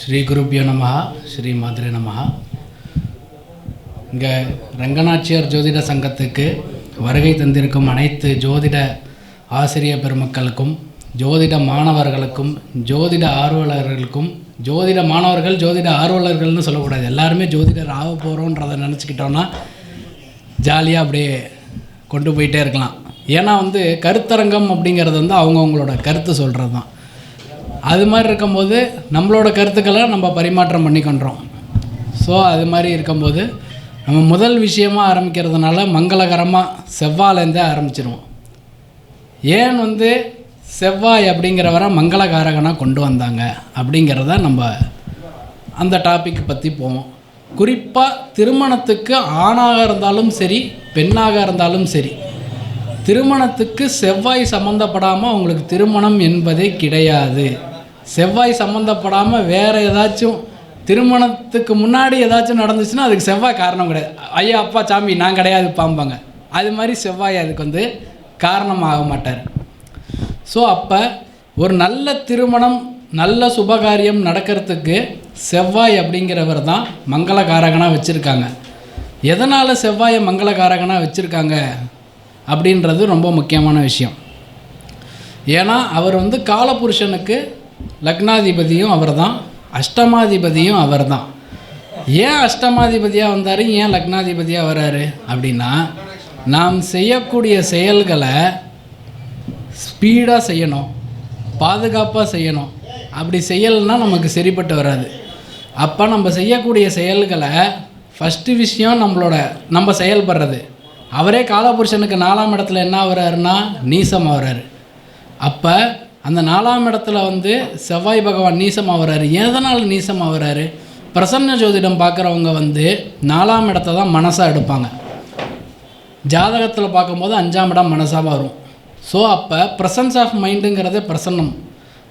ஸ்ரீ குருப்பியோ நமஹா ஸ்ரீ மாத்ரே நமகா இங்கே ரங்கநாச்சியார் ஜோதிட சங்கத்துக்கு வருகை தந்திருக்கும் அனைத்து ஜோதிட ஆசிரிய பெருமக்களுக்கும் ஜோதிட மாணவர்களுக்கும் ஜோதிட ஆர்வலர்களுக்கும் ஜோதிட மாணவர்கள் ஜோதிட ஆர்வலர்கள்னு சொல்லக்கூடாது. எல்லாருமே ஜோதிடர் ஆக போகிறோன்றதை நினச்சிக்கிட்டோன்னா ஜாலியாக அப்படியே கொண்டு போயிட்டே இருக்கலாம். ஏன்னா வந்து கருத்தரங்கம் அப்படிங்கிறது வந்து அவங்கவுங்களோட கருத்து சொல்கிறது தான் அது மாதிரி இருக்கும்போது நம்மளோட கருத்துக்களை நம்ம பரிமாற்றம் பண்ணிக்கொண்டோம். ஸோ அது மாதிரி இருக்கும்போது நம்ம முதல் விஷயமாக ஆரம்பிக்கிறதுனால மங்களகரமாக செவ்வாயிலேருந்தே ஆரம்பிச்சிருவோம். ஏன் வந்து செவ்வாய் அப்படிங்கிறவரை மங்களகாரகனாக கொண்டு வந்தாங்க அப்படிங்கிறத நம்ம அந்த டாபிக் பற்றி போவோம். குறிப்பாக திருமணத்துக்கு ஆணாக இருந்தாலும் சரி பெண்ணாக இருந்தாலும் சரி திருமணத்துக்கு செவ்வாய் சம்மந்தப்படாமல் அவங்களுக்கு திருமணம் என்பதே கிடையாது. செவ்வாய் சம்மந்தப்படாமல் வேறு ஏதாச்சும் திருமணத்துக்கு முன்னாடி ஏதாச்சும் நடந்துச்சுன்னா அதுக்கு செவ்வாய் காரணம் கிடையாது. ஐயா அப்பா சாமி நான் கிடையாது பாம்பாங்க. அது மாதிரி செவ்வாய் அதுக்கு வந்து காரணமாக மாட்டார். ஸோ அப்போ ஒரு நல்ல திருமணம் நல்ல சுபகாரியம் நடக்கிறதுக்கு செவ்வாய் அப்படிங்கிறவர் தான் மங்களகாரகனாக வச்சுருக்காங்க. எதனால் செவ்வாயை மங்களகாரகனாக வச்சுருக்காங்க அப்படின்றது ரொம்ப முக்கியமான விஷயம். ஏன்னா அவர் வந்து காலபுருஷனுக்கு லக்னாதிபதியும் அவர் தான் அஷ்டமாதிபதியும் அவர் தான் ஏன் அஷ்டமாதிபதியாக வந்தார்? ஏன் லக்னாதிபதியாக வராரு? அப்படின்னா நாம் செய்யக்கூடிய செயல்களை ஸ்பீடாக செய்யணும் பாதுகாப்பாக செய்யணும். அப்படி செய்யலைன்னா நமக்கு சரிப்பட்டு வராது. அப்போ நம்ம செய்யக்கூடிய செயல்களை ஃபஸ்ட்டு விஷயம் நம்மளோட நம்ம செயல்படுறது. அவரே காலபுருஷனுக்கு நாலாம் இடத்துல என்ன ஆகுறாருன்னா நீசம் ஆகுறாரு. அப்போ அந்த நாலாம் இடத்துல வந்து செவ்வாய் பகவான் நீசம் ஆகுறாரு எதனால் நீசம் ஆகுறாரு பிரசன்ன ஜோதிடம் பார்க்குறவங்க வந்து நாலாம் இடத்த தான் மனசாக எடுப்பாங்க. ஜாதகத்தில் பார்க்கும்போது அஞ்சாம் இடம் மனசாக வரும். ஸோ அப்போ ப்ரெசன்ஸ் ஆஃப் மைண்டுங்கிறதே பிரசன்னம்.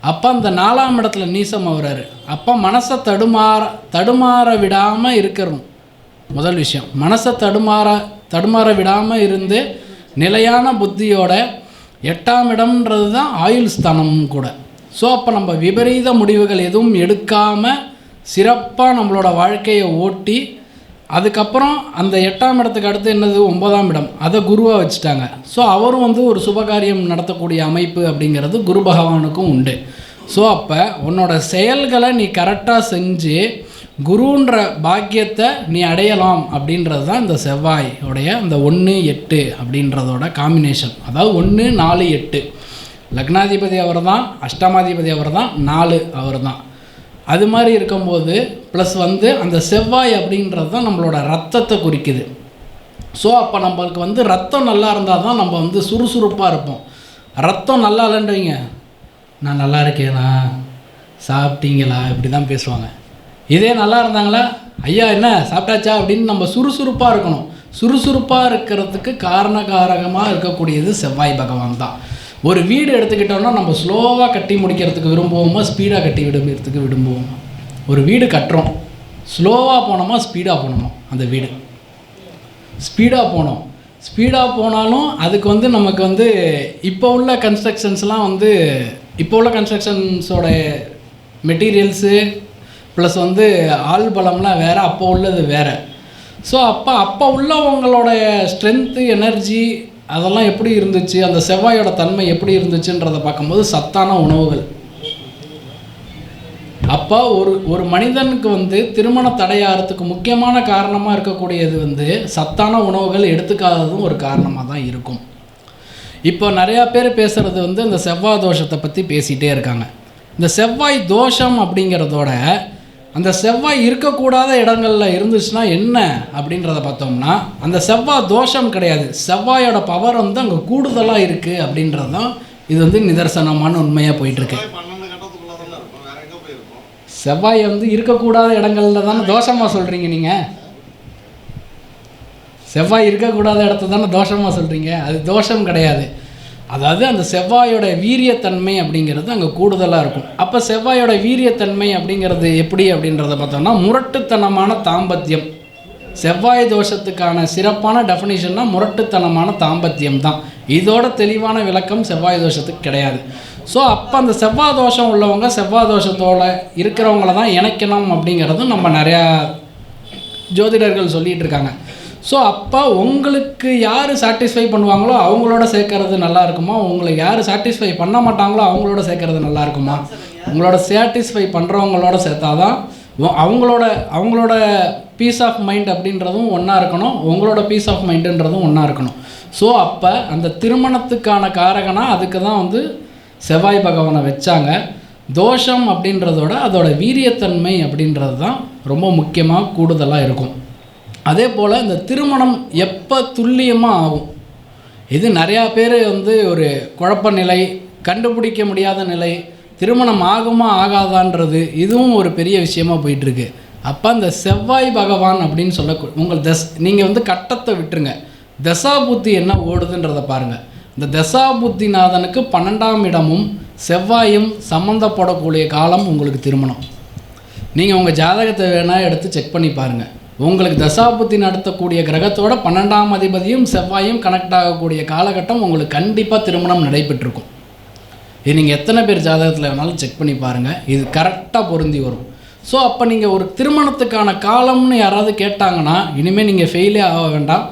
அப்போ அந்த நாலாம் இடத்துல நீசம் ஆகுறாரு அப்போ மனசை தடுமாற தடுமாற விடாமல் இருக்கிறோம் முதல் விஷயம். மனசை தடுமாற தடுமாற விடாமல் இருந்து நிலையான புத்தியோட எட்டாம் இடம்ன்றது தான் ஆயுள் ஸ்தானமும் கூட. ஸோ அப்போ நம்ம விபரீத முடிவுகள் எதுவும் எடுக்காமல் சிறப்பாக நம்மளோட வாழ்க்கையை ஓட்டி அதுக்கப்புறம் அந்த எட்டாம் இடத்துக்கு அடுத்து என்னது? ஒன்பதாம் இடம். அதை குருவாக வச்சுட்டாங்க. ஸோ அவரும் வந்து ஒரு சுபகாரியம் நடத்தக்கூடிய அமைப்பு அப்படிங்கிறது குரு பகவானுக்கும் உண்டு. ஸோ அப்போ உன்னோட செயல்களை நீ கரெக்டாக செஞ்சு குருன்ற பாக்கியத்தை நீ அடையலாம் அப்படின்றது தான் இந்த செவ்வாய் உடைய இந்த ஒன்று எட்டு அப்படின்றதோட காம்பினேஷன் அதாவது ஒன்று நாலு எட்டு. லக்னாதிபதி அவர் தான் அஷ்டமாதிபதி அவர் தான் நாலு அவர் தான் அது மாதிரி இருக்கும்போது ப்ளஸ் வந்து அந்த செவ்வாய் அப்படின்றது தான் நம்மளோட ரத்தத்தை குறிக்குது. ஸோ அப்போ நம்மளுக்கு வந்து ரத்தம் நல்லா இருந்தால் தான் நம்ம வந்து சுறுசுறுப்பாக இருப்போம். ரத்தம் நல்லா இல்லைன்றீங்க. நான் நல்லா இருக்கேனா? சாப்பிட்டீங்களா? இப்படி தான் பேசுவாங்க. இதே நல்லா இருந்தாங்களா? ஐயா என்ன? சாப்பிட்டாச்சா? அப்படின்னு நம்ம சுறுசுறுப்பாக இருக்கணும். சுறுசுறுப்பாக இருக்கிறதுக்கு காரணகாரகமாக இருக்கக்கூடியது செவ்வாய் பகவான் தான். ஒரு வீடு எடுத்துக்கிட்டோம்னா நம்ம ஸ்லோவாக கட்டி முடிக்கிறதுக்கு விரும்புவோமா? ஸ்பீடாக கட்டி விடுறதுக்கு விரும்புவோமா? ஒரு வீடு கட்டுறோம். ஸ்லோவாக போனோமா? ஸ்பீடாக போனோமா? அந்த வீடு. ஸ்பீடாக போனோம். ஸ்பீடாக போனாலும் அதுக்கு வந்து நமக்கு வந்து இப்போ உள்ள கன்ஸ்ட்ரக்ஷன்ஸ்லாம் வந்து இப்போ உள்ள கன்ஸ்ட்ரக்ஷன்ஸோட மெட்டீரியல்ஸு ப்ளஸ் வந்து ஆள் பலம்லாம் வேறு அப்போ உள்ளது வேறு. ஸோ அப்போ அப்போ உள்ளவங்களோட ஸ்ட்ரென்த்து எனர்ஜி அதெல்லாம் எப்படி இருந்துச்சு? அந்த செவ்வாயோட தன்மை எப்படி இருந்துச்சுன்றதை பார்க்கும்போது சத்தான உணவுகள். அப்போ ஒரு ஒரு மனிதனுக்கு வந்து திருமண தடையாகிறதுக்கு முக்கியமான காரணமாக இருக்கக்கூடியது வந்து சத்தான உணவுகள் எடுத்துக்காததும் ஒரு காரணமாக தான் இருக்கும். இப்போ நிறையா பேர் பேசுகிறது வந்து இந்த செவ்வாய் தோஷத்தை பற்றி பேசிகிட்டே இருக்காங்க. இந்த செவ்வாய் தோஷம் அப்படிங்கிறதோட அந்த செவ்வாய் இருக்கக்கூடாத இடங்களில் இருந்துச்சுன்னா என்ன அப்படின்றத பார்த்தோம்னா அந்த செவ்வாய் தோஷம் கிடையாது. செவ்வாயோட பவர் வந்து அங்கே கூடுதலாக இருக்குது அப்படின்றது தான் இது வந்து நிதர்சனமான உண்மையாக போயிட்டுருக்கு. செவ்வாய் வந்து இருக்கக்கூடாத இடங்கள்ல தானே தோஷமாக சொல்கிறீங்க நீங்கள் செவ்வாய் இருக்கக்கூடாத இடத்த தானே தோஷமாக சொல்கிறீங்க அது தோஷம் கிடையாது. அதாவது அந்த செவ்வாயோட வீரியத்தன்மை அப்படிங்கிறது அங்கே கூடுதலாக இருக்கும். அப்போ செவ்வாயோட வீரியத்தன்மை அப்படிங்கிறது எப்படி அப்படின்றத பார்த்தோம்னா முரட்டுத்தனமான தாம்பத்தியம். செவ்வாய் தோஷத்துக்கான சிறப்பான டெஃபினிஷன்னா முரட்டுத்தனமான தாம்பத்தியம் தான் இதோட தெளிவான விளக்கம் செவ்வாய் தோஷத்துக்கு கிடையாது. ஸோ அப்போ அந்த செவ்வாய் தோஷம் உள்ளவங்க செவ்வாய் தோஷத்தோட இருக்கிறவங்கள தான் இணைக்கணும் அப்படிங்கிறதும் நம்ம நிறையா ஜோதிடர்கள் சொல்லிகிட்டு இருக்காங்க. ஸோ அப்போ உங்களுக்கு யார் சாட்டிஸ்ஃபை பண்ணுவாங்களோ அவங்களோட சேர்க்கறது நல்லா இருக்குமா? உங்களை யார் சாட்டிஸ்ஃபை பண்ண மாட்டாங்களோ அவங்களோட சேர்க்கறது நல்லா இருக்குமா? உங்களோட சாட்டிஸ்ஃபை பண்ணுறவங்களோட சேர்த்தா தான் அவங்களோட அவங்களோட பீஸ் ஆஃப் மைண்ட் அப்படின்றதும் ஒன்றா இருக்கணும். உங்களோட பீஸ் ஆஃப் மைண்டுன்றதும் ஒன்றா இருக்கணும். ஸோ அப்போ அந்த திருமணத்துக்கான காரகனாக அதுக்கு தான் வந்து செவ்வாய் பகவானை வச்சாங்க. தோஷம் அப்படின்றதோட அதோட வீரியத்தன்மை அப்படின்றது தான் ரொம்ப முக்கியமாக கூடுதலாக இருக்கும். அதே போல் இந்த திருமணம் எப்போ துல்லியமாக ஆகும்? இது நிறையா பேர் வந்து ஒரு குழப்ப நிலை கண்டுபிடிக்க முடியாத நிலை திருமணம் ஆகுமா ஆகாதான்றது இதுவும் ஒரு பெரிய விஷயமா போயிட்டுருக்கு. அப்போ அந்த செவ்வாய் பகவான் அப்படின்னு சொல்ல உங்கள் தஸ் நீங்கள் வந்து கட்டத்தை விட்டுருங்க. தசா புத்தி என்ன ஓடுதுன்றதை பாருங்கள் இந்த தசா புத்திநாதனுக்கு பன்னெண்டாம் இடமும் செவ்வாயும் சம்மந்தப்படக்கூடிய காலம் உங்களுக்கு திருமணம். நீங்கள் உங்கள் ஜாதகத்தை வேணால் எடுத்து செக் பண்ணி பாருங்கள் உங்களுக்கு தசாபுத்தி நடத்தக்கூடிய கிரகத்தோட பன்னெண்டாம் அதிபதியும் செவ்வாயும் கனெக்ட் ஆகக்கூடிய காலகட்டம் உங்களுக்கு கண்டிப்பாக திருமணம் நடைபெற்றிருக்கும். இது நீங்கள் எத்தனை பேர் ஜாதகத்தில் வேணாலும் செக் பண்ணி பாருங்கள் இது கரெக்டாக பொருந்தி வரும். ஸோ அப்போ நீங்கள் ஒரு திருமணத்துக்கான காலம்னு யாராவது கேட்டாங்கன்னா இனிமேல் நீங்கள் ஃபெயிலே ஆக வேண்டாம்.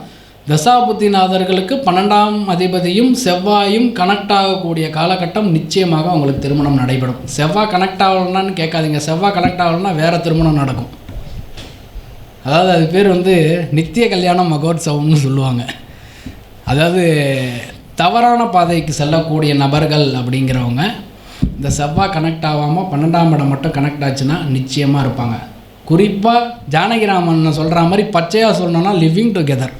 தசாபுத்திநாதர்களுக்கு பன்னெண்டாம் அதிபதியும் செவ்வாயும் கனெக்ட் ஆகக்கூடிய காலகட்டம் நிச்சயமாக உங்களுக்கு திருமணம் நடைபெறும். செவ்வாய் கனெக்ட் ஆகலன்னான்னு கேட்காதீங்க. செவ்வாய் கனெக்ட் ஆகலன்னா வேறு திருமணம் நடக்கும். அதாவது அது பேர் வந்து நித்திய கல்யாணம் மகோத்சவம்னு சொல்லுவாங்க. அதாவது தவறான பாதைக்கு செல்லக்கூடிய நபர்கள் அப்படிங்கிறவங்க இந்த செவ்வாய் கனெக்ட் ஆகாமல் பன்னெண்டாம் இடம் மட்டும் கனெக்ட் ஆச்சுன்னா நிச்சயமாக இருப்பாங்க. குறிப்பாக ஜானகிராமன் சொல்கிற மாதிரி பச்சையாக சொல்லணும்னா லிவிங் டுகெதர்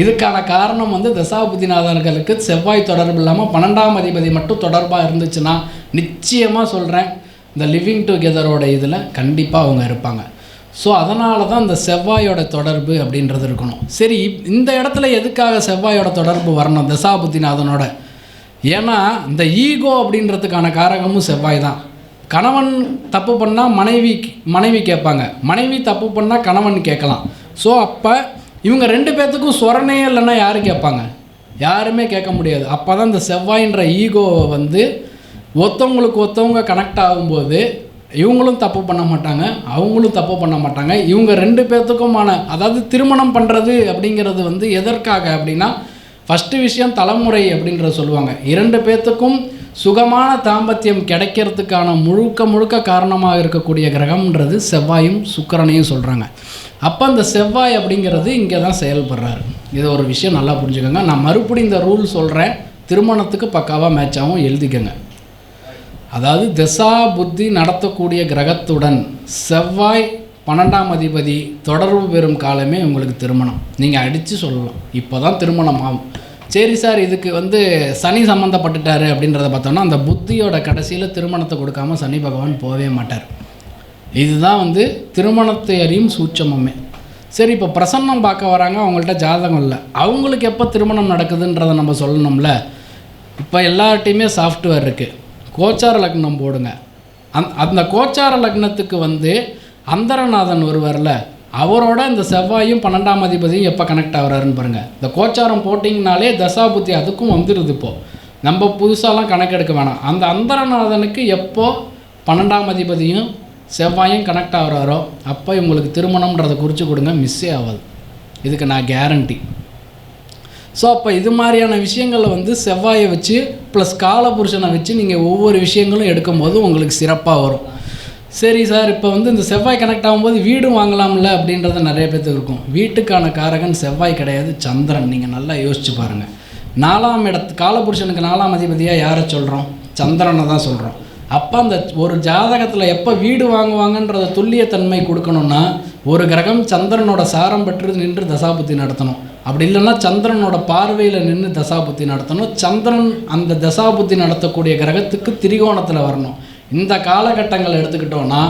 இதுக்கான காரணம் வந்து தசாபுதிநாதர்களுக்கு செவ்வாய் தொடர்பு இல்லாமல் பன்னெண்டாம் அதிபதி மட்டும் தொடர்பாக இருந்துச்சுன்னா நிச்சயமாக சொல்கிறேன் இந்த லிவிங் டுகெதரோட இதில் கண்டிப்பாக அவங்க இருப்பாங்க. ஸோ அதனால தான் இந்த செவ்வாயோட தொடர்பு அப்படின்றது இருக்கணும். சரி இப்- இந்த இடத்துல எதுக்காக செவ்வாயோட தொடர்பு வரணும் தசாபுத்திநாதனோட? ஏன்னா இந்த ஈகோ அப்படின்றதுக்கான காரகமும் செவ்வாய் தான் கணவன் தப்பு பண்ணால் மனைவி மனைவி கேட்பாங்க. மனைவி தப்பு பண்ணால் கணவன் கேட்கலாம். ஸோ அப்போ இவங்க ரெண்டு பேர்த்துக்கும் சொரணே இல்லைன்னா யார் கேட்பாங்க? யாருமே கேட்க முடியாது. அப்போ தான் இந்த செவ்வாயின்ற ஈகோவை வந்து ஒருத்தவங்களுக்கு ஒருத்தவங்க கனெக்ட் ஆகும்போது இவங்களும் தப்பு பண்ண மாட்டாங்க அவங்களும் தப்பு பண்ண மாட்டாங்க. இவங்க ரெண்டு பேர்த்துக்குமான அதாவது திருமணம் பண்ணுறது அப்படிங்கிறது வந்து எதற்காக அப்படின்னா ஃபஸ்ட்டு விஷயம் தலைமுறை அப்படின்றத சொல்லுவாங்க. இரண்டு பேர்த்துக்கும் சுகமான தாம்பத்தியம் கிடைக்கிறதுக்கான முழுக்க முழுக்க காரணமாக இருக்கக்கூடிய கிரகம்ன்றது செவ்வாயும் சுக்கரனையும் சொல்கிறாங்க அப்போ அந்த செவ்வாய் அப்படிங்கிறது இங்கே தான் செயல்படுறாரு. இது ஒரு விஷயம் நல்லா புரிஞ்சுக்கோங்க. நான் மறுபடியும் இந்த ரூல் சொல்கிறேன் திருமணத்துக்கு பக்காவாக மேட்ச் ஆகும் எழுதிக்கங்க. அதாவது தசா புத்தி நடத்தக்கூடிய கிரகத்துடன் செவ்வாய் பன்னெண்டாம் அதிபதி தொடர்பு பெறும் காலமே உங்களுக்கு திருமணம். நீங்கள் அடித்து சொல்லலாம். இப்போ தான் திருமணம் ஆகும். சரி சார் இதுக்கு வந்து சனி சம்மந்தப்பட்டுட்டாரு அப்படின்றத பார்த்தோம்னா அந்த புத்தியோட கடைசியில் திருமணத்தை கொடுக்காம சனி பகவான் போகவே மாட்டார். இதுதான் வந்து திருமணத்தை அறியும் சூட்சமுமே. சரி இப்போ பிரசன்னம் பார்க்க வராங்க அவங்கள்ட்ட ஜாதகம் இல்லை. அவங்களுக்கு எப்போ திருமணம் நடக்குதுன்றதை நம்ம சொல்லணும்ல. இப்போ எல்லார்ட்டையுமே சாஃப்ட்வேர் இருக்குது கோச்சார லக்னம் போடுங்க. அந் அந்த கோச்சார லக்னத்துக்கு வந்து அந்தரநாதன் ஒருவரில் அவரோட இந்த செவ்வாயும் பன்னெண்டாம் அதிபதியும் எப்போ கனெக்ட் ஆகுறாருன்னு பாருங்கள் இந்த கோச்சாரம் போட்டிங்கனாலே தசாபுத்தி அதுக்கும் வந்துடுது இப்போது நம்ம புதுசாலாம் கணக்கெடுக்க வேணாம். அந்த அந்தரநாதனுக்கு எப்போ பன்னெண்டாம் அதிபதியும் செவ்வாயும் கனெக்ட் ஆகுறாரோ அப்போ இவங்களுக்கு திருமணம்ன்றதை குறித்து கொடுங்க மிஸ்ஸே ஆகாது இதுக்கு நான் கேரண்டி ஸோ அப்போ இது மாதிரியான விஷயங்களை வந்து செவ்வாயை வச்சு ப்ளஸ் காலபுருஷனை வச்சு நீங்கள் ஒவ்வொரு விஷயங்களும் எடுக்கும்போது உங்களுக்கு சிறப்பாக வரும். சரி சார் இப்போ வந்து இந்த செவ்வாய் கனெக்ட் ஆகும்போது வீடும் வாங்கலாம்ல அப்படின்றது நிறைய பேர்த்துக்கு இருக்கும். வீட்டுக்கான காரகன் செவ்வாய் கிடையாது சந்திரன். நீங்கள் நல்லா யோசிச்சு பாருங்கள் நாலாம் இடத்து காலபுருஷனுக்கு நாலாம் அதிபதியாக யாரை சொல்கிறோம் சந்திரனை தான் சொல்கிறோம் அப்போ அந்த ஒரு ஜாதகத்தில் எப்போ வீடு வாங்குவாங்கன்றத துல்லியத்தன்மை கொடுக்கணும்னா ஒரு கிரகம் சந்திரனோட சாரம் பெற்று நின்று தசாபுத்தி நடத்தணும். அப்படி இல்லைன்னா சந்திரனோட பார்வையில் நின்று தசாபுத்தி நடத்தணும். சந்திரன் அந்த தசாபுத்தி நடத்தக்கூடிய கிரகத்துக்கு திரிகோணத்தில் வரணும். இந்த காலகட்டங்கள் எடுத்துக்கிட்டோன்னா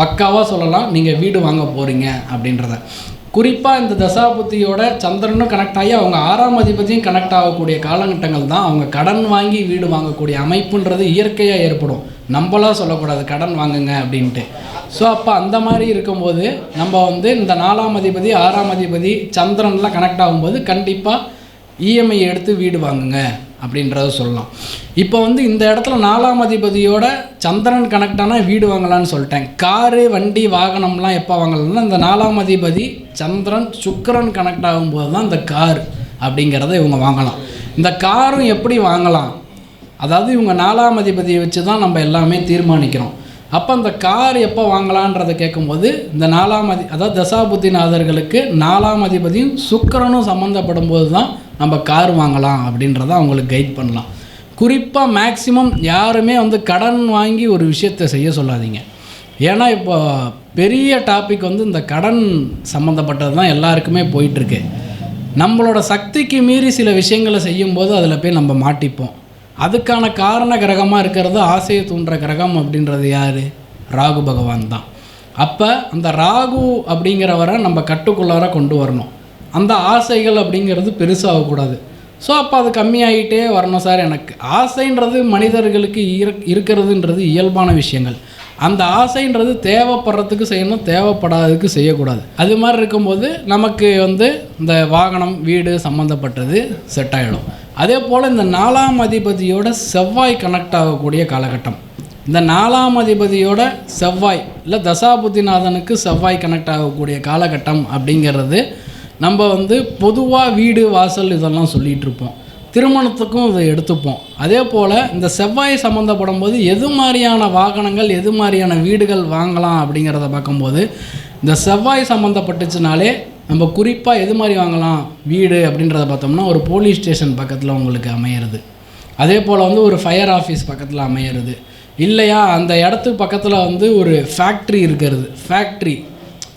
பக்காவாக சொல்லலாம் நீங்கள் வீடு வாங்க போகிறீங்க அப்படின்றத. குறிப்பாக இந்த தசாபுத்தியோட சந்திரனும் கனெக்ட் ஆகி அவங்க ஆறாம் அதிபதியும் கனெக்ட் ஆகக்கூடிய காலகட்டங்கள் தான். அவங்க கடன் வாங்கி வீடு வாங்கக்கூடிய அமைப்புன்றது இயற்கையாக ஏற்படும். நம்மளா சொல்லக்கூடாது கடன் வாங்குங்க அப்படின்ட்டு. ஸோ அப்போ அந்த மாதிரி இருக்கும்போது நம்ம வந்து இந்த நாலாம் அதிபதி ஆறாம் அதிபதி சந்திரன்லாம் கனெக்ட் ஆகும்போது கண்டிப்பாக இஎம்ஐ எடுத்து வீடு வாங்குங்க அப்படின்றத சொல்லலாம். இப்போ வந்து இந்த இடத்துல நாலாம் அதிபதியோட சந்திரன் கனெக்டான வீடு வாங்கலாம்னு சொல்லிட்டேன். காரு வண்டி வாகனம்லாம் எப்போ வாங்கலாம்னா இந்த நாலாம் அதிபதி சந்திரன் சுக்கரன் கனெக்ட் ஆகும்போது தான் இந்த கார் அப்படிங்கிறத இவங்க வாங்கலாம். இந்த காரும் எப்படி வாங்கலாம்? அதாவது இவங்க நாலாம் அதிபதியை வச்சு தான் நம்ம எல்லாமே தீர்மானிக்கிறோம். அப்போ அந்த கார் எப்போ வாங்கலான்றதை கேட்கும்போது இந்த நாலாம் அதி அதாவது தசாபுத்திநாதர்களுக்கு நாலாம் அதிபதியும் சுக்கரனும் சம்மந்தப்படும் போது தான் நம்ம கார் வாங்கலாம் அப்படின்றத அவங்களுக்கு கைட் பண்ணலாம். குறிப்பாக மேக்சிமம் யாருமே வந்து கடன் வாங்கி ஒரு விஷயத்தை செய்ய சொல்லாதீங்க. ஏன்னா இப்போ பெரிய டாபிக் வந்து இந்த கடன் சம்மந்தப்பட்டது தான் எல்லாருக்குமே போயிட்டுருக்கு நம்மளோட சக்திக்கு மீறி சில விஷயங்களை செய்யும்போது அதில் போய் நம்ம மாட்டிப்போம். அதுக்கான காரண கிரகமாக இருக்கிறது ஆசையை தூண்டுற கிரகம் அப்படின்றது யார்? ராகு பகவான் தான். அப்போ அந்த ராகு அப்படிங்கிறவரை நம்ம கட்டுக்குள்ளார கொண்டு வரணும். அந்த ஆசைகள் அப்படிங்கிறது பெருசாகக்கூடாது. ஸோ அப்போ அது கம்மியாகிட்டே வரணும் சார் எனக்கு. ஆசைன்றது மனிதர்களுக்கு இருக்கிறதுன்றது இயல்பான விஷயங்கள். அந்த ஆசைன்றது தேவைப்படுறதுக்கு செய்யணும் தேவைப்படாததுக்கு செய்யக்கூடாது. அது மாதிரி இருக்கும்போது நமக்கு வந்து இந்த வாகனம் வீடு சம்மந்தப்பட்டது செட் ஆகிடும் அதே போல் இந்த நாலாம் அதிபதியோட செவ்வாய் கனெக்ட் ஆகக்கூடிய காலகட்டம். இந்த நாலாம் அதிபதியோட செவ்வாய் இல்லை தசாபுத்திநாதனுக்கு செவ்வாய் கனெக்ட் ஆகக்கூடிய காலகட்டம் அப்படிங்கிறது நம்ம வந்து பொதுவாக வீடு வாசல் இதெல்லாம் சொல்லிகிட்டு இருப்போம். திருமணத்துக்கும் இதை எடுத்துப்போம். அதே போல் இந்த செவ்வாய் சம்மந்தப்படும் போது எது மாதிரியான வாகனங்கள் எது மாதிரியான வீடுகள் வாங்கலாம் அப்படிங்கிறத பார்க்கும்போது இந்த செவ்வாய் சம்மந்தப்பட்டுச்சுனாலே நம்ம குறிப்பாக எது மாதிரி வாங்கலாம்? வீடு அப்படின்றத பார்த்தோம்னா ஒரு போலீஸ் ஸ்டேஷன் பக்கத்தில் உங்களுக்கு அமையிறது. அதே போல் வந்து ஒரு ஃபயர் ஆஃபீஸ் பக்கத்தில் அமையிறது. இல்லையா அந்த இடத்துக்கு பக்கத்தில் வந்து ஒரு ஃபேக்ட்ரி இருக்கிறது. ஃபேக்ட்ரி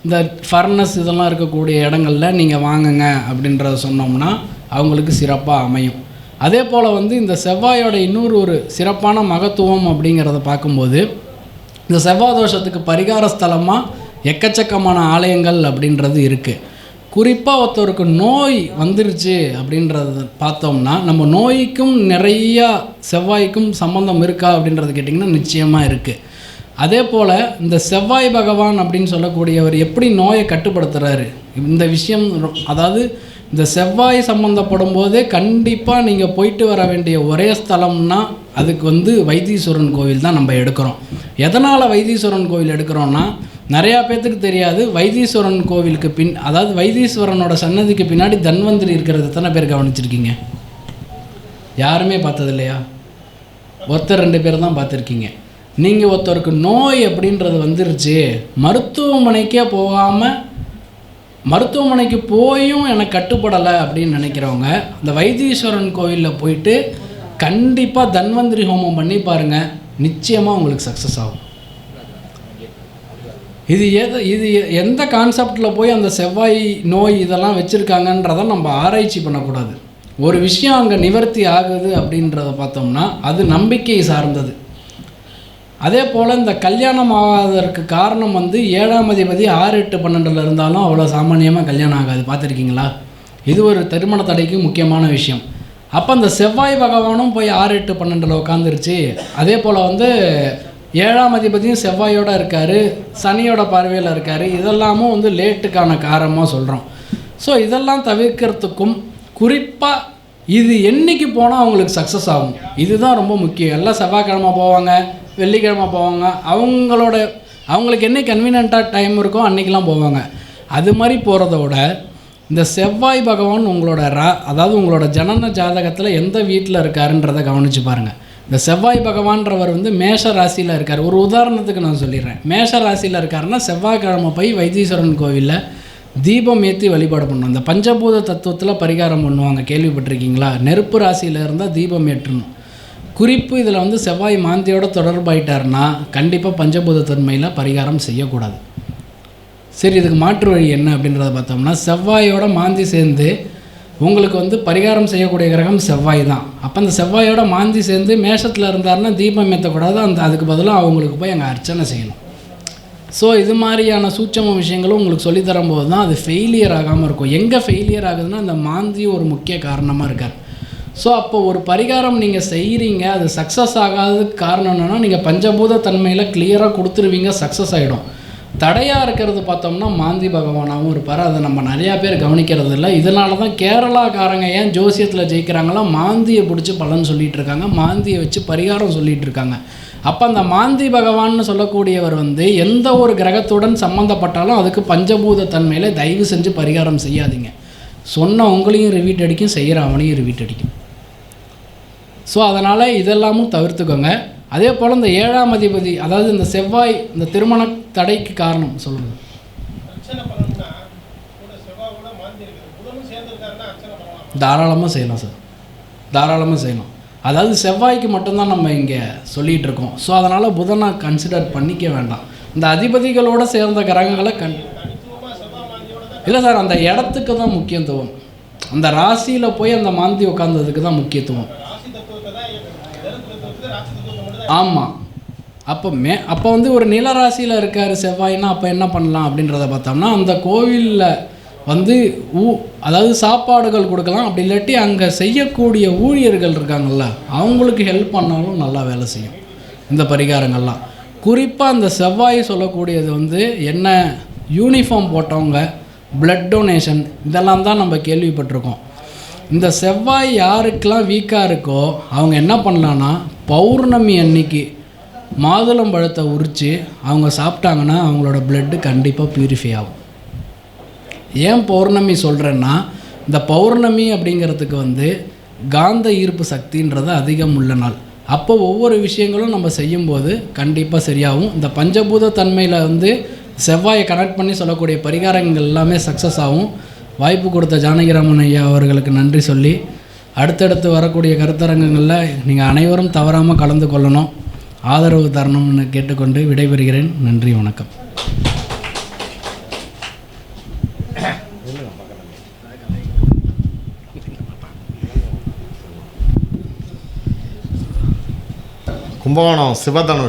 இந்த ஃபர்னஸ் இதெல்லாம் இருக்கக்கூடிய இடங்கள்ல நீங்கள் வாங்குங்க அப்படின்றத சொன்னோம்னா அவங்களுக்கு சிறப்பாக அமையும். அதே போல் வந்து இந்த செவ்வாயோட இன்னொரு ஒரு சிறப்பான மகத்துவம் அப்படிங்கிறத பார்க்கும்போது இந்த செவ்வாய் தோஷத்துக்கு பரிகார ஸ்தலமாக எக்கச்சக்கமான ஆலயங்கள் அப்படின்றது இருக்குது குறிப்பாக ஒருத்தருக்கு நோய் வந்துருச்சு அப்படின்றத பார்த்தோம்னா நம்ம நோய்க்கும் நிறையா செவ்வாய்க்கும் சம்மந்தம் இருக்கா அப்படின்றது கேட்டிங்கன்னா நிச்சயமாக இருக்குது அதே போல் இந்த செவ்வாய் பகவான் அப்படின்னு சொல்லக்கூடியவர் எப்படி நோயை கட்டுப்படுத்துகிறாரு இந்த விஷயம் அதாவது இந்த செவ்வாய் சம்மந்தப்படும் போதே கண்டிப்பாக நீங்கள் போயிட்டு வர வேண்டிய ஒரே ஸ்தலம்னா அதுக்கு வந்து வைத்தீஸ்வரன் கோவில் தான் நம்ம எடுக்கிறோம். எதனால் வைத்தீஸ்வரன் கோவில் எடுக்கிறோன்னா நிறையா பேர்த்துக்கு தெரியாது. வைத்தீஸ்வரன் கோவிலுக்கு பின் அதாவது வைத்தீஸ்வரனோட சன்னதிக்கு பின்னாடி தன்வந்திரி இருக்கிறது எத்தனை பேர் கவனிச்சிருக்கீங்க? யாருமே பார்த்தது இல்லையா? ஒருத்தர் ரெண்டு பேர் தான் பார்த்துருக்கீங்க. நீங்கள் ஒருத்தருக்கு நோய் அப்படின்றது வந்துருச்சு மருத்துவமனைக்கே போகாமல் மருத்துவமனைக்கு போயும் எனக்கு கட்டுப்படலை அப்படின்னு நினைக்கிறவங்க அந்த வைத்தீஸ்வரன் கோவிலில் போயிட்டு கண்டிப்பாக தன்வந்திரி ஹோமம் பண்ணி பாருங்கள் நிச்சயமாக உங்களுக்கு சக்ஸஸ் ஆகும். இது எது இது எந்த கான்செப்டில் போய் அந்த செவ்வாய் நோய் இதெல்லாம் வச்சுருக்காங்கன்றதை நம்ம ஆராய்ச்சி பண்ணக்கூடாது. ஒரு விஷயம் அங்கே நிவர்த்தி ஆகுது அப்படின்றத பார்த்தோம்னா அது நம்பிக்கை சார்ந்தது. அதே போல் இந்த கல்யாணம் ஆகாததற்கு காரணம் வந்து ஏழாம் அதிபதி ஆறு எட்டு பன்னெண்டில் இருந்தாலும் அவ்வளோ சாமானியமாக கல்யாணம் ஆகாது. பார்த்துருக்கீங்களா? இது ஒரு திருமண தடைக்கு முக்கியமான விஷயம். அப்போ அந்த செவ்வாய் பகவானும் போய் ஆறு எட்டு பன்னெண்டில் உட்காந்துருச்சு அதே போல் வந்து ஏழாம் அதிபதியும் செவ்வாயோட இருக்கார் சனியோட பார்வையில் இருக்கார். இதெல்லாமும் வந்து லேட்டுக்கான காரணமாக சொல்கிறோம் ஸோ இதெல்லாம் தவிர்க்கிறதுக்கும் குறிப்பாக இது என்னைக்கு போனால் அவங்களுக்கு சக்ஸஸ் ஆகும். இதுதான் ரொம்ப முக்கியம். எல்லாம் செவ்வாய்க்கிழமை போவாங்க வெள்ளிக்கிழமை போவாங்க. அவங்களோட அவங்களுக்கு என்ன கன்வீனியண்ட்டாக டைம் இருக்கோ அன்றைக்கெலாம் போவாங்க. அது மாதிரி போகிறத விட இந்த செவ்வாய் பகவான் உங்களோட ரா அதாவது உங்களோட ஜனன ஜாதகத்தில் எந்த வீட்டில் இருக்காருன்றதை கவனித்து பாருங்கள் இந்த செவ்வாய் பகவான்றவர் வந்து மேஷ ராசியில் இருக்கார். ஒரு உதாரணத்துக்கு நான் சொல்லிடுறேன். மேஷ ராசியில் இருக்காருன்னா செவ்வாய்க்கிழமை போய் வைத்தீஸ்வரன் கோவிலில் தீபம் ஏற்றி வழிபாடு பண்ணணும். இந்த பஞ்சபூத தத்துவத்தில் பரிகாரம் பண்ணுவாங்க. கேள்விப்பட்டிருக்கீங்களா? நெருப்பு ராசியில் இருந்தால் தீபம் ஏற்றணும். குறிப்பு இதில் வந்து செவ்வாய் மாந்தியோட தொடர்பாயிட்டாருன்னா கண்டிப்பாக பஞ்சபூத தன்மையில் பரிகாரம் செய்யக்கூடாது. சரி இதுக்கு மாற்று வழி என்ன அப்படின்றத பார்த்தோம்னா செவ்வாயோட மாந்தி சேர்ந்து உங்களுக்கு வந்து பரிகாரம் செய்யக்கூடிய கிரகம் செவ்வாய் தான். அப்போ அந்த செவ்வாயோட மாந்தி சேர்ந்து மேஷத்தில் இருந்தாருன்னா தீபம் ஏற்றக்கூடாது அந்த அதுக்கு பதிலாக அவங்களுக்கு போய் அங்கே அர்ச்சனை செய்யணும். ஸோ இது மாதிரியான சூட்சம விஷயங்களும் உங்களுக்கு சொல்லித்தரும்போது தான் அது ஃபெயிலியர் ஆகாமல் இருக்கும். எங்கே ஃபெயிலியர் ஆகுதுன்னா அந்த மாந்தி ஒரு முக்கிய காரணமாக இருக்கார். ஸோ அப்போ ஒரு பரிகாரம் நீங்கள் செய்கிறீங்க அது சக்ஸஸ் ஆகாததுக்கு காரணம் என்னென்னா நீங்கள் பஞ்சபூத தன்மையில் கிளியராக கொடுத்துருவீங்க சக்ஸஸ் ஆகிடும் தடையாக இருக்கிறது பார்த்தோம்னா மாந்தி பகவானாகவும் இருப்பார். அதை நம்ம நிறையா பேர் கவனிக்கிறது இல்லை. இதனால தான் கேரளாக்காரங்க ஏன் ஜோசியத்தில் ஜெயிக்கிறாங்களா மாந்தியை பிடிச்சி பலன் சொல்லிகிட்டு இருக்காங்க. மாந்தியை வச்சு பரிகாரம் சொல்லிகிட்டு இருக்காங்க. அப்போ அந்த மாந்தி பகவான்னு சொல்லக்கூடியவர் வந்து எந்த ஒரு கிரகத்துடன் சம்மந்தப்பட்டாலும் அதுக்கு பஞ்சபூத தன்மையில் தயவு செஞ்சு பரிகாரம் செய்யாதீங்க. சொன்ன உங்களையும் ரிவீட் அடிக்கும் செய்கிற அவனையும் ரிவீட் அடிக்கும். ஸோ அதனால் இதெல்லாமும் தவிர்த்துக்கோங்க. அதே போல் இந்த ஏழாம் அதிபதி அதாவது இந்த செவ்வாய் இந்த திருமண தடைக்கு காரணம் சொல்லுங்கள் தாராளமாக செய்யலாம் சார். தாராளமாக செய்யலாம். அதாவது செவ்வாய்க்கு மட்டும்தான் நம்ம இங்கே சொல்லிகிட்டு இருக்கோம். ஸோ அதனால் புதனை கன்சிடர் பண்ணிக்க வேண்டாம். இந்த அதிபதிகளோட சேர்ந்த கிரகங்களை கண் இல்லை சார் அந்த இடத்துக்கு தான் முக்கியத்துவம். அந்த ராசியில் போய் அந்த மாந்தி உட்காந்ததுக்கு தான் முக்கியத்துவம். ஆமாம் அப்போ மே அப்போ வந்து ஒரு நிலராசியில் இருக்கார் செவ்வாய்னா அப்போ என்ன பண்ணலாம் அப்படின்றத பார்த்தோம்னா அந்த கோவிலில் வந்து ஊ அதாவது சாப்பாடுகள் கொடுக்கலாம். அப்படி இல்லாட்டி அங்கே செய்யக்கூடிய ஊழியர்கள் இருக்காங்கல்ல அவங்களுக்கு ஹெல்ப் பண்ணாலும் நல்லா வேலை செய்யும். இந்த பரிகாரங்கள்லாம். குறிப்பாக அந்த செவ்வாய் சொல்லக்கூடியது வந்து என்ன யூனிஃபார்ம் போட்டவங்க பிளட் டொனேஷன் இதெல்லாம் தான் நம்ம கேள்விப்பட்டிருக்கோம். இந்த செவ்வாய் யாருக்கெல்லாம் வீக்காக இருக்கோ அவங்க என்ன பண்ணலான்னா பௌர்ணமி அன்னைக்கு மாதுளம்பழத்தை உரித்து அவங்க சாப்பிட்டாங்கன்னா அவங்களோட பிளட்டு கண்டிப்பாக பியூரிஃபை ஆகும். ஏன் பௌர்ணமி சொல்கிறேன்னா இந்த பௌர்ணமி அப்படிங்கிறதுக்கு வந்து காந்த ஈர்ப்பு சக்தின்றது அதிகம் உள்ள நாள். அப்போ ஒவ்வொரு விஷயங்களும் நம்ம செய்யும்போது கண்டிப்பாக சரியாகும். இந்த பஞ்சபூத தன்மையில் வந்து செவ்வாயை கனெக்ட் பண்ணி சொல்லக்கூடிய பரிகாரங்கள் எல்லாமே சக்ஸஸ் ஆகும். வாய்ப்பு கொடுத்த ஜானகிராமன் ஐயா அவர்களுக்கு நன்றி சொல்லி அடுத்தடுத்து வரக்கூடிய கருத்தரங்கங்களில் நீங்கள் அனைவரும் தவறாமல் கலந்து கொள்ளணும். ஆதரவு தரணும்னு கேட்டுக்கொண்டு விடைபெறுகிறேன். நன்றி வணக்கம். கும்பகோணம் சிவதனுஷ்.